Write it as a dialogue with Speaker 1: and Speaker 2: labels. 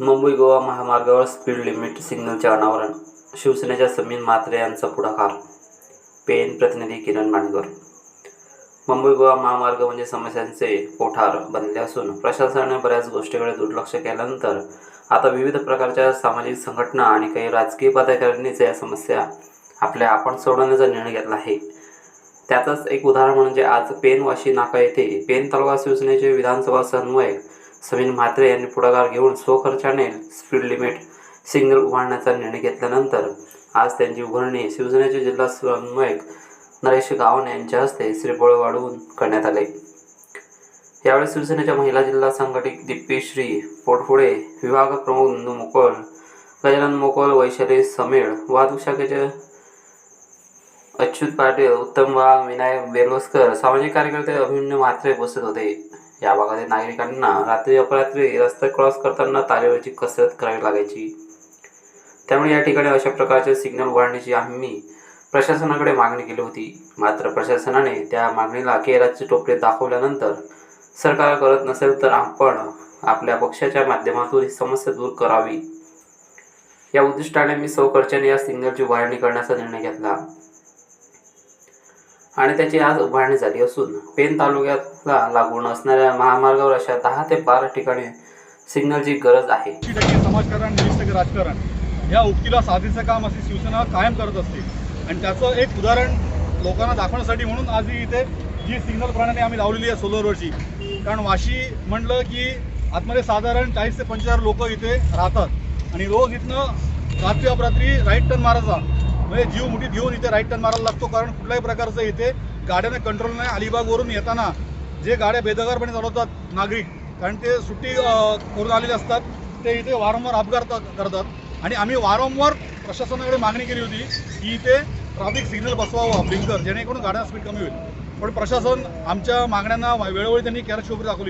Speaker 1: मुंबई गोवा महामार्गावर speed limit सिग्नलचे अनावरण. शिवसेनेच्या समीर म्हात्रे यांचा पुढाकार. पेन प्रतिनिधी किरण मांडकर मुंबई गोवा महामार्ग म्हणजे समस्यांचे कोठार बनले असून प्रशासनाने बऱ्याच गोष्टीकडे दुर्लक्ष केल्यानंतर आता विविध प्रकारच्या सामाजिक संघटना आणि काही राजकीय पदाधिकाऱ्यांनीच या समस्या आपल्या आपण सोडवण्याचा निर्णय घेतला आहे. त्याचंच एक उदाहरण म्हणजे आज पेन वाशी नाका येथे पेन तालुका शिवसेनेचे विधानसभा समन्वयक समीर म्हात्रे यांनी पुढाकार घेऊन स्वखर्चाने स्पीड लिमिट सिग्नल उभारण्याचा निर्णय घेतल्यानंतर आज त्यांची उभारणी शिवसेनेचे जिल्हा समन्वयक नरेश गावन यांच्या हस्ते श्रीफळ वाढवून करण्यात आले. यावेळी शिवसेनेच्या महिला जिल्हा संघटित दिप्पीश्री पोटफुडे विभाग प्रमुख नंदू मोकोळ गजानन मोकोल वैशाली समेळ वाहतूक शाखेचे अच्युत पाटील उत्तम वाघ विनायक बेर्लोस्कर सामाजिक कार्यकर्ते अभिमन्यू म्हात्रे उपस्थित होते. या भागातील नागरिकांना रात्री अपरात्री रस्ते क्रॉस करताना तारेवरची कसरत करावी लागायची. त्यामुळे या ठिकाणी अशा प्रकारचे सिग्नल उभारण्याची आम्ही प्रशासनाकडे मागणी केली होती. मात्र प्रशासनाने त्या मागणीला केराचे टोपले दाखवल्यानंतर सरकार करत नसेल तर आपण आपल्या पक्षाच्या माध्यमातून ही समस्या दूर करावी. या उद्दिष्टाने मी सौकर्च्याने या सिग्नलची उभारणी करण्याचा निर्णय घेतला. आणि त्याची आज उभारणी झाली असून पेन तालुक्याला लागून असणाऱ्या महामार्गावर अशा दहा ते बारा ठिकाणी सिग्नलची गरज आहे.
Speaker 2: समाजकारण राजकारण या उक्तीला साधीचं काम अशी शिवसेना कायम करत असते. आणि त्याचं एक उदाहरण लोकांना दाखवण्यासाठी म्हणून आज ही इथे जी सिग्नल प्रणाली आम्ही लावलेली आहे सोलरवरची कारण वाशी म्हटलं की आतमध्ये साधारण चाळीस ते पंचेचाळीस लोक इथे राहतात. आणि रोज इथनं रात्री अपरात्री राईट टर्न मारायचा. म्हणजे जीव मुठीत घेऊन इथे राईट टर्न मारायला लागतो. कारण कुठल्याही प्रकारचं इथे गाड्यांना कंट्रोल नाही. अलिबागवरून येताना जे गाड्या बेदगारपणे चालवतात नागरिक कारण ते सुट्टी करून आलेले असतात ते इथे वारंवार अपघात करतात. आणि आम्ही वारंवार प्रशासनाकडे मागणी केली होती की इथे ट्रॅफिक सिग्नल बसवावं ब्लिंकर जेणेकरून गाड्यांना स्पीड कमी होईल. पण प्रशासन आमच्या मागण्यांना वेळोवेळी त्यांनी कॅरेट शोभरी दाखवली.